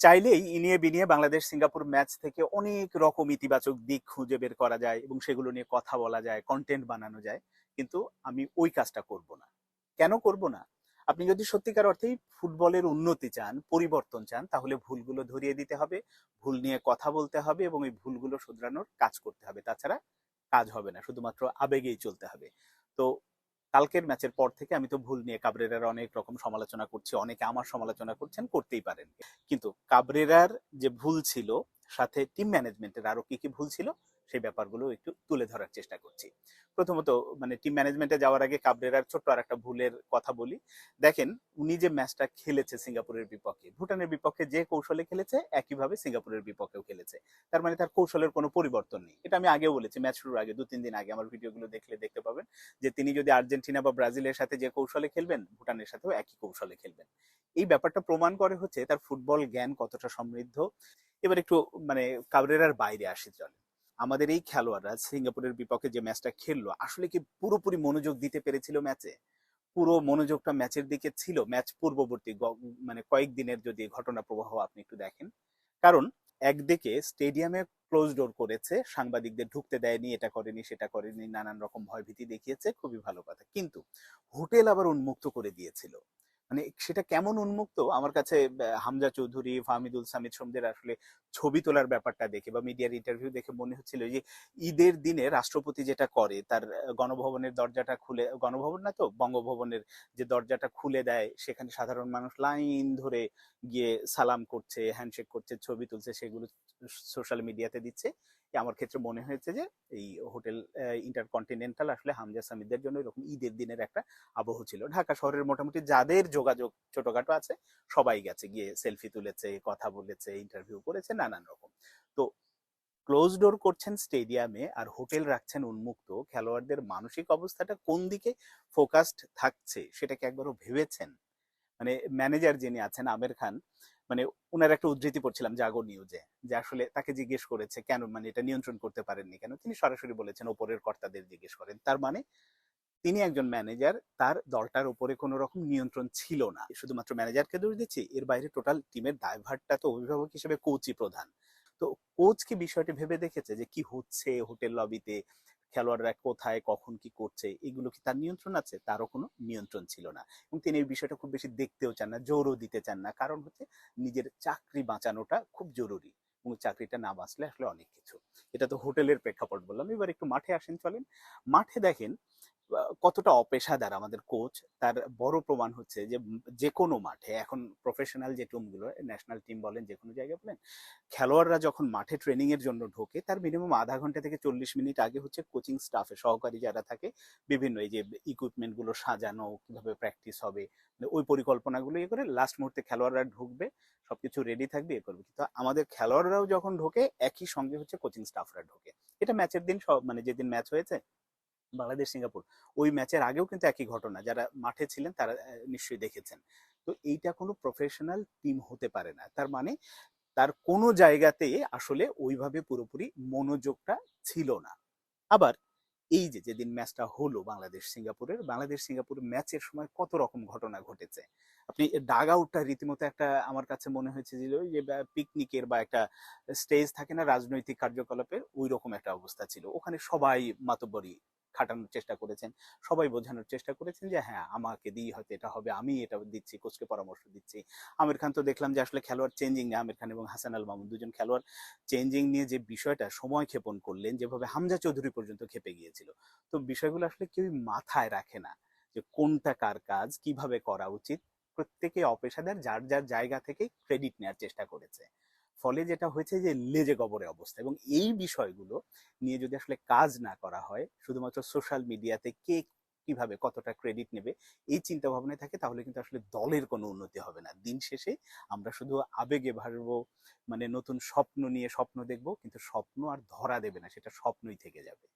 চাইলেই ইনিয়ে বিনিয়ে বাংলাদেশ সিঙ্গাপুর ম্যাচ থেকে অনেক রকম ইতিবাচক দিক খুঁজে বের করা যায় এবং সেগুলো নিয়ে কথা বলা যায় কন্টেন্ট বানানো যায়। কিন্তু আমি ওই কাজটা করব না। কেন করব না? আপনি যদি সত্যিকার অর্থেই ফুটবলের উন্নতি চান, পরিবর্তন চান, তাহলে ভুলগুলো ধরিয়ে দিতে হবে, ভুল নিয়ে কথা বলতে হবে এবং এই ভুলগুলো শুধরানোর কাজ করতে হবে। তাছাড়া কাজ হবে না, শুধুমাত্র আবেগেই চলতে হবে। তো কালকের ম্যাচের পর থেকে আমি তো ভুল নিয়ে কাবরেরার অনেক রকম সমালোচনা করছি, অনেকে আমার সমালোচনা করছেন, করতেই পারেন। কিন্তু কাবরেরার যে ভুল ছিল, সাথে টিম ম্যানেজমেন্টের আরও কি কি ভুল ছিল সেই ব্যাপারগুলো একটু তুলে ধরার চেষ্টা করছি। প্রথমত মানে টিম ম্যানেজমেন্টে যাওয়ার আগে কাবরেরার ছোট্ট আর একটা ভুলের কথা বলি। দেখেন, উনি যে ম্যাচটা খেলেছে সিঙ্গাপুরের বিপক্ষে, ভুটানের বিপক্ষে যে কৌশলে খেলেছে, একইভাবে সিঙ্গাপুরের বিপক্ষেও খেলেছে। তার মানে তার কৌশলের কোনো পরিবর্তন নেই। এটা আমি আগেও বলেছি, ম্যাচ শুরুর আগে দু তিন দিন আগে আমার ভিডিওগুলো দেখলে দেখতে পাবেন যে তিনি যদি আর্জেন্টিনা বা ব্রাজিলের সাথে যে কৌশলে খেলবেন, ভুটানের সাথেও একই কৌশলে খেলবেন। এই ব্যাপারটা প্রমাণ করে হচ্ছে তার ফুটবল জ্ঞান কতটা সমৃদ্ধ। এবার একটু মানে কাবরেরার বাইরে আসি চলে। আমাদের এই খেলোয়াড়রা সিঙ্গাপুরের বিপক্ষে যে ম্যাচটা খেললো, আসলে কি পুরোপুরি মনোযোগ দিতে পেরেছিল ম্যাচে? পুরো মনোযোগটা ম্যাচের দিকে ছিল, ম্যাচ পূর্ববর্তী মানে কয়েকদিনের যদি ঘটনা প্রবাহ আপনি একটু দেখেন। কারণ একদিকে স্টেডিয়ামে ক্লোজ ডোর করেছে, সাংবাদিকদের ঢুকতে দেয়নি, এটা করেনি, সেটা করেনি, নানান রকম ভয়ভীতি দেখিয়েছে, খুবই ভালো কথা। কিন্তু হোটেল আবার উন্মুক্ত করে দিয়েছিল। মানে সেটা কেমন উন্মুক্ত? আমার কাছে হামজা চৌধুরী ফাহমিদুল সামিদ সোমদের আসলে ছবি তোলার ব্যাপারটা দেখে বা মিডিয়ার ইন্টারভিউ দেখে মনে হচ্ছিল যে, ঈদের দিনে রাষ্ট্রপতি যেটা করে, তার গণভবনের দরজাটা খুলে, গণভবন না তো, বঙ্গভবনের যে দরজাটা খুলে দেয়, সেখানে সাধারণ মানুষ লাইন ধরে গিয়ে সালাম করছে হ্যান্ডশেক করছে, ছবি তুলছে, সেগুলো সোশ্যাল মিডিয়াতে দিচ্ছে। আমার ক্ষেত্রে মনে হয়েছে যে এই হোটেল ইন্টারকন্টিনেন্টাল আসলে হামজা সামিদের জন্য এরকম ঈদের দিনের একটা আবহ ছিল। ঢাকা শহরের মোটামুটি যাদের যোগাযোগ ছোটখাটো আছে, সবাই গেছে, গিয়ে সেলফি তুলেছে, কথা বলেছে ইন্টারভিউ করেছে, নানান রকম। তো ক্লোজ ডোর করছেন স্টেডিয়ামে আর হোটেল রাখছেন উন্মুক্ত, খেলোয়াড়দের মানসিক অবস্থাটা কোন দিকে ফোকাসড থাকছে সেটাকে একবারও ভেবেছেন? মানে ম্যানেজার যিনি আছেন, আমের খান মানে ওনার একটা উদ্ধৃতি পড়ছিলাম জাগো নিউজে যে আসলে তাকে জিজ্ঞেস করেছে, কেন? মানে এটা নিয়ন্ত্রণ করতে পারেননি কেন? তিনি সরাসরি বলেছেন, ওপরের কর্তাদের জিজ্ঞেস করেন। তার মানে তিনি একজন ম্যানেজার তার দলটার উপরে কোনো রকম নিয়ন্ত্রণ ছিল না। শুধুমাত্র ম্যানেজারকে দোষ দিচ্ছি, এর বাইরে টোটাল টিমের দায়ভারটা তো অভিভাবক হিসেবে কোচই প্রধান। তো কোচ কি বিষয়টি ভেবে দেখেছে যে কি হচ্ছে হোটেল লবিতে খেলোয়াড়রা কোথায়, কখন কি করছে, এগুলো কি তার নিয়ন্ত্রণ আছে? তারও কোনো নিয়ন্ত্রণ ছিল না। এবং তিনি এই বিষয়টা খুব বেশি দেখতেও চান না, জোরও দিতে চান না। কারণ হচ্ছে নিজের চাকরি বাঁচানোটা খুব জরুরি। এবং চাকরিটা না বাঁচলে আসলে অনেক কিছু। এটা তো হোটেলের প্রেক্ষাপট বললাম। এবার একটু মাঠে আসেন, চলেন। মাঠে দেখেন কতটা অপেশাদার আমাদের কোচ তার বড় প্রমাণ হচ্ছে যে যে কোনো মাঠে, এখন প্রফেশনাল যে টিমগুলো ন্যাশনাল টিম বলেন, যে কোনো জায়গায় বলেন, খেলোয়াড়রা যখন মাঠে ট্রেনিং এর জন্য ঢোকে, তার মিনিমাম আধা ঘণ্টা থেকে চল্লিশ মিনিট আগে হচ্ছে কোচিং স্টাফে সহকারী যারা থাকে, বিভিন্ন এই যে ইকুইপমেন্টগুলো সাজানো, কীভাবে প্র্যাকটিস হবে, ওই পরিকল্পনাগুলো ইয়ে করে লাস্ট মুহূর্তে খেলোয়াড়রা ঢুকবে, সবকিছু রেডি থাকবে ইয়ে করবে। কিন্তু আমাদের খেলোয়াড়রাও যখন ঢোকে, একই সঙ্গে হচ্ছে কোচিং স্টাফরা ঢোকে। এটা ম্যাচের দিন সব মানে যেদিন ম্যাচ হয়েছে বাংলাদেশ, সিঙ্গাপুর, ওই ম্যাচের আগেও কিন্তু একই ঘটনা। যারা মাঠে ছিলেন তারা নিশ্চয়ই দেখেছেন। তো এইটা কোনো প্রফেশনাল টিম হতে পারে না। তার মানে তার কোনো জায়গাতে আসলে ওইভাবে পুরোপুরি মনোযোগটা ছিল না। আবার এই যে, যেদিন ম্যাচটা হলো বাংলাদেশ, সিঙ্গাপুরের, বাংলাদেশ, সিঙ্গাপুর ম্যাচের সময় কত রকম ঘটনা ঘটেছে। আপনি ডাগ আউটটা রীতিমতো একটা আমার কাছে মনে হয়েছে যে পিকনিকের বা একটা স্টেজ থাকে না, রাজনৈতিক কার্যকলাপের ওই রকম একটা অবস্থা ছিল। ওখানে সবাই মাতব্বরি। খাটানোর চেষ্টা করেছেন। সবাই বোঝানোর চেষ্টা করেছেন যে হ্যাঁ আমাকে দিয়ে হয়তো এটা হবে, আমি এটা দিচ্ছি, কোচকে পরামর্শ দিচ্ছি। আমির খান তো দেখলাম যে, আসলে খেলোয়াড় চেঞ্জিং নেই আমির খান এবং হাসান আল মামুন দুজন খেলোয়াড় চেঞ্জিং নিয়ে যে বিষয়টা সময় ক্ষেপণ করলেন, যেভাবে হামজা চৌধুরী পর্যন্ত খেপে গিয়েছিল। তো বিষয়গুলো আসলে কেউই মাথায় রাখে না যে, কোনটা কার কাজ, কীভাবে করা উচিত। প্রত্যেকে অপেশাদার, যার যার জায়গা থেকে ক্রেডিট নেওয়ার চেষ্টা করেছে। ফলে যেটা হয়েছে যে লেজে গবরে অবস্থা এবং এই বিষয়গুলো নিয়ে যদি আসলে কাজ না করা হয়, শুধুমাত্র সোশ্যাল মিডিয়াতে কে কীভাবে কতটা ক্রেডিট নেবে, এই চিন্তা ভাবনায় থাকে, তাহলে কিন্তু আসলে দলের কোনো উন্নতি হবে না। দিন শেষে আমরা শুধু আবেগে ভাববো মানে নতুন স্বপ্ন নিয়ে স্বপ্ন দেখব, কিন্তু স্বপ্ন আর ধরা দেবে না, সেটা স্বপ্নই থেকে যাবে।